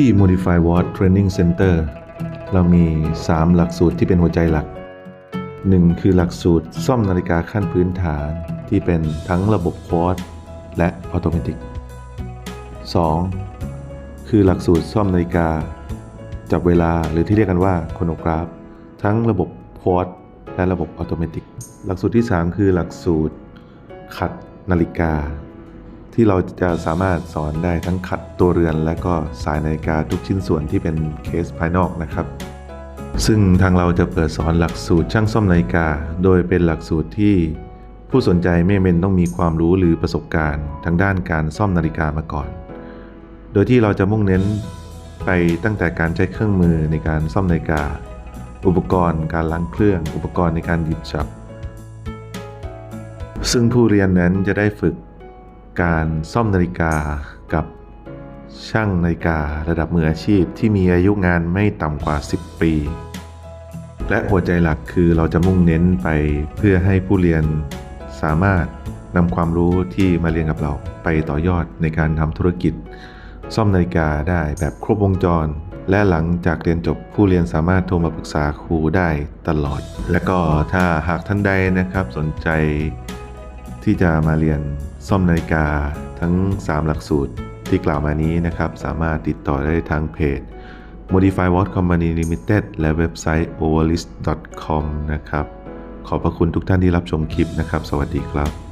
ที่ Modify Watch Training Center เรามี 3 หลักสูตรที่เป็นหัวใจหลัก 1. คือหลักสูตรซ่อมนาฬิกาขั้นพื้นฐานที่เป็นทั้งระบบควอตและออโตเมติก 2. คือหลักสูตรซ่อมนาฬิกา จับเวลาหรือที่เรียกกันว่าโครโนกราฟ ทั้งระบบควอตและระบบออโตเมติก หลักสูตรที่ 3 คือหลักสูตรขัดนาฬิกา ที่เราจะสามารถสอนได้ทั้งขัดตัวเรือน และก็สายนาฬิกาทุกชิ้นส่วนที่เป็นเคสภายนอกนะครับ ซึ่งทางเราจะเปิดสอนหลักสูตรช่างซ่อมนาฬิกา โดยเป็นหลักสูตรที่ ผู้สนใจไม่เป็นต้องมีความรู้หรือประสบการณ์ ทางด้านการซ่อมนาฬิกามาก่อน โดยที่เราจะมุ่งเน้นไปตั้งแต่การใช้เครื่องมือในการซ่อมนาฬิกา อุปกรณ์การล้างเครื่อง อุปกรณ์ในการหยิบจับ ซึ่งผู้เรียนนั้นจะได้ฝึก การซ่อมนาฬิกากับช่างนาฬิการะดับมืออาชีพที่มีอายุงานไม่ต่ำกว่า 10 ปี และหัวใจหลักคือเราจะมุ่งเน้นไปเพื่อให้ผู้เรียนสามารถนำความรู้ที่มาเรียนกับเราไปต่อยอดในการทำธุรกิจ ซ่อมนาฬิกาได้แบบครบวงจร และหลังจากเรียนจบผู้เรียนสามารถโทรมาปรึกษาครูได้ตลอด และก็ถ้าหากท่านใดนะครับสนใจที่จะมาเรียน ซ่อมนาฬิกาทั้ง 3 หลักสูตรที่กล่าวมานี้นะครับ สามารถติดต่อได้ทางเพจ Modify Watch Company Limited และเว็บไซต์ overlist.com นะครับ ขอบพระคุณทุกท่านที่รับชมคลิปนะครับ สวัสดีครับ